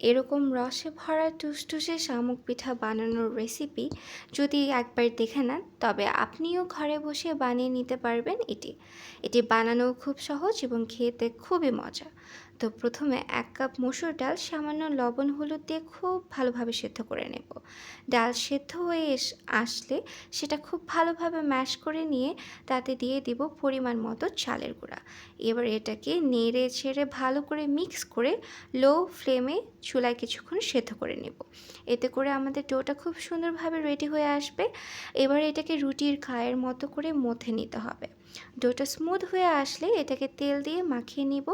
এরকম রসে ভরা টুসটুসে শামুক পিঠা বানানোর রেসিপি যদি একবার দেখে নেন, তবে আপনিও ঘরে বসে বানিয়ে নিতে পারবেন এটি। এটি বানানো খুব সহজ এবং খেতে খুবই মজা তো প্রথমে এক কাপ মসুর ডাল, সামান্য লবণ, হলুদ দিয়ে খুব ভালোভাবে সেদ্ধ করে নেব। ডাল সেদ্ধ হয়ে আসলে সেটা খুব ভালোভাবে ম্যাশ করে নিয়ে তাতে দিয়ে দিব পরিমাণ মতো চালের গুঁড়া। এবার এটাকে নেড়ে ছেড়ে ভালো করে মিক্স করে লো ফ্লেমে চুলায় কিছুক্ষণ সেদ্ধ করে নেব। এতে করে আমাদের ডোটা খুব সুন্দরভাবে রেডি হয়ে আসবে। এবার এটাকে রুটির খায়ের মতো করে মথে নিতে হবে। ডোটা স্মুথ হয়ে আসলে এটাকে তেল দিয়ে মাখিয়ে নিব।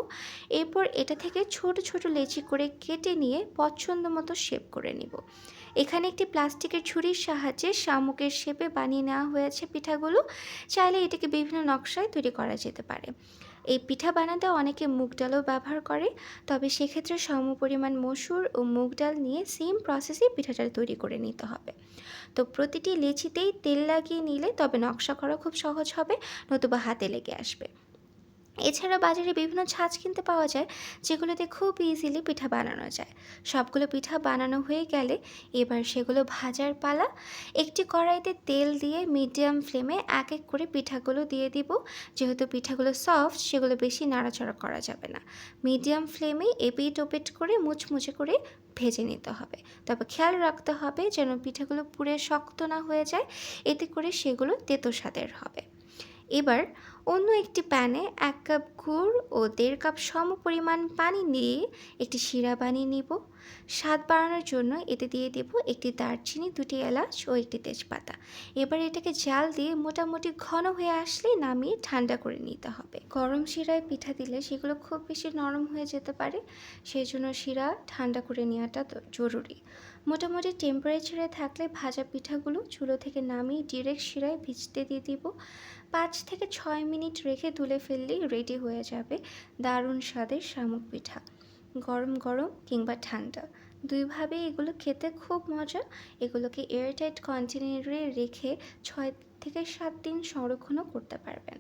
এরপর এটা থেকে ছোট ছোট লেচি করে কেটে নিয়ে পছন্দ মতো শেপ করে নিব। এখানে একটি প্লাস্টিকের ছুরির সাহায্যে শামুকের শেপে বানিয়ে নেওয়া হয়েছে পিঠাগুলো। চাইলে এটাকে বিভিন্ন নকশায় তৈরি করা যেতে পারে। এই পিঠা বানাতে অনেকে মুগ ডালও ব্যবহার করে, তবে সেক্ষেত্রে সম পরিমাণ মসুর ও মুগ ডাল নিয়ে সেম প্রসেসে পিঠাটা তৈরি করে নিতে হবে। তো প্রতিটি লেচিতেই তেল লাগিয়ে নিলে তবে নকশা করা খুব সহজ হবে, নতুবা হাতে লেগে আসবে। এছাড়া বাজারে বিভিন্ন ছাঁচ কিনতে পাওয়া যায়, যেগুলোতে খুব ইজিলি পিঠা বানানো যায়। সবগুলো পিঠা বানানো হয়ে গেলে এবার সেগুলো ভাজার পালা, একটি কড়াইতে তেল দিয়ে মিডিয়াম ফ্লেমে এক এক করে পিঠাগুলো দিয়ে দিব। যেহেতু পিঠাগুলো সফট সেগুলো বেশি নাড়াচাড়া করা যাবে না। মিডিয়াম ফ্লেমে এপিট ওপিট করে মুচমুচে করে ভেজে নিতে হবে। তবে খেয়াল রাখতে হবে যেন পিঠাগুলো পুরে শক্ত না হয়ে যায়, এতে করে সেগুলো তেতো স্বাদের হবে। এবার অন্য একটি প্যানে এক কাপ গুড় ও দেড় কাপ সম পরিমাণ পানি দিয়ে একটি শিরা বানিয়ে নিব। স্বাদ বাড়ানোর জন্য এতে দিয়ে দেব একটি দারচিনি, দুটি এলাচ ও একটি তেজপাতা। এবার এটাকে জাল দিয়ে মোটামুটি ঘন হয়ে আসলে নামিয়ে ঠান্ডা করে নিতে হবে। গরম শিরায় পিঠা দিলে সেগুলো খুব বেশি নরম হয়ে যেতে পারে সেই জন্য শিরা ঠান্ডা করে নেওয়াটা জরুরি। মোটামুটি টেম্পারেচারে থাকলে ভাজা পিঠাগুলো চুলো থেকে নামিয়ে ডিরেক্ট শিরায় ভিজতে দিয়ে দিব। পাঁচ থেকে ছয় মিনিট রেখে তুলে ফেললেই রেডি হয়ে যাবে দারুণ স্বাদের শামুক পিঠা। গরম গরম কিংবা ঠান্ডা। দুইভাবে এগুলো খেতে খুব মজা। এগুলোকে এয়ারটাইট কন্টেনারে রেখে ছয় থেকে সাত দিন সংরক্ষণও করতে পারবেন।